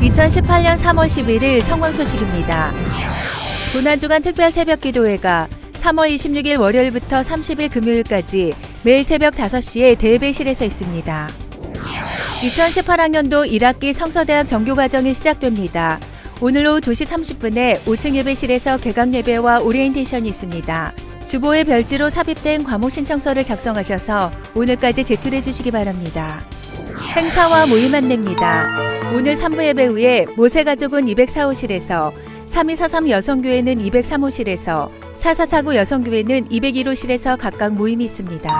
2018년 3월 11일 성광 소식입니다. 고난주간 특별 새벽 기도회가 3월 26일 월요일부터 30일 금요일까지 매일 새벽 5시에 대배실에서 있습니다. 2018학년도 1학기 성서대학 정교과정이 시작됩니다. 오늘 오후 2시 30분에 5층 예배실에서 개강 예배와 오리엔테이션이 있습니다. 주보의 별지로 삽입된 과목 신청서를 작성하셔서 오늘까지 제출해 주시기 바랍니다. 행사와 모임 안내입니다. 오늘 3부 예배 후에 모세가족은 204호실에서 3243 여성교회는 203호실에서 4449 여성교회는 201호실에서 각각 모임이 있습니다.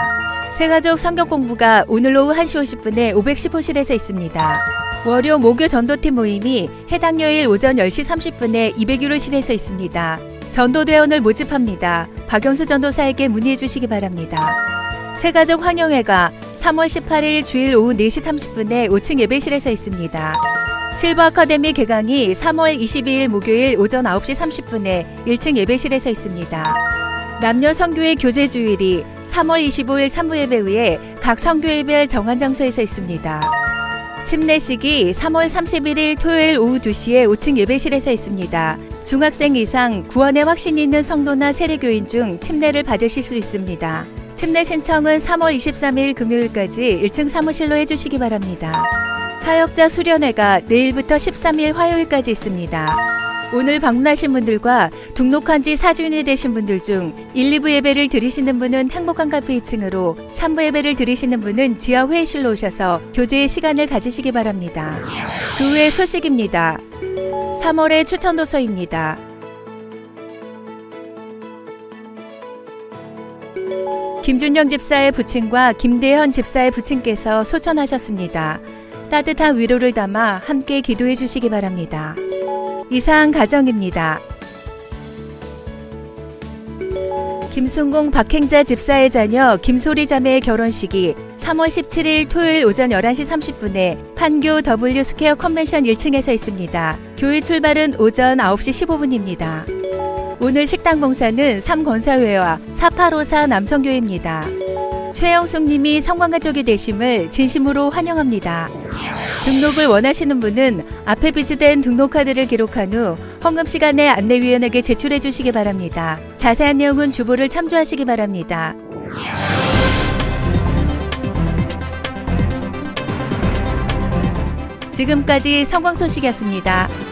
새가족 성경 공부가 오늘 오후 1시 50분에 510호실에서 있습니다. 월요 목요 전도팀 모임이 해당 요일 오전 10시 30분에 201호실에서 있습니다. 전도대원을 모집합니다. 박영수 전도사에게 문의해 주시기 바랍니다. 새가족 환영회가 3월 18일 주일 오후 4시 30분에 5층 예배실에서 있습니다. 실버 아카데미 개강이 3월 22일 목요일 오전 9시 30분에 1층 예배실에서 있습니다. 남녀 성교회 교제 주일이 3월 25일 3부 예배 후에 각 성교회별 정한 장소에서 있습니다. 침례식이 3월 31일 토요일 오후 2시에 5층 예배실에서 있습니다. 중학생 이상 구원의 확신이 있는 성도나 세례교인 중 침례를 받으실 수 있습니다. 침례 신청은 3월 23일 금요일까지 1층 사무실로 해주시기 바랍니다. 사역자 수련회가 내일부터 13일 화요일까지 있습니다. 오늘 방문하신 분들과 등록한 지 4주년이 되신 분들 중 1, 2부 예배를 드리시는 분은 행복한 카페 2층으로 3부 예배를 드리시는 분은 지하 회의실로 오셔서 교제의 시간을 가지시기 바랍니다. 그 후에 소식입니다. 3월의 추천 도서입니다. 김준영 집사의 부친과 김대현 집사의 부친께서 소천하셨습니다. 따뜻한 위로를 담아 함께 기도해 주시기 바랍니다. 이상 가정입니다. 김순공 박행자 집사의 자녀 김소리 자매의 결혼식이 3월 17일 토요일 오전 11시 30분에 판교 W 스퀘어 컨벤션 1층에서 있습니다. 교회 출발은 오전 9시 15분입니다. 오늘 식당 봉사는 삼건사회와 4854 남성교회입니다. 최영숙 님이 성관가족이 되심을 진심으로 환영합니다. 등록을 원하시는 분은 앞에 비치된 등록카드를 기록한 후 헌금 시간에 안내위원에게 제출해 주시기 바랍니다. 자세한 내용은 주보를 참조하시기 바랍니다. 지금까지 성광 소식이었습니다.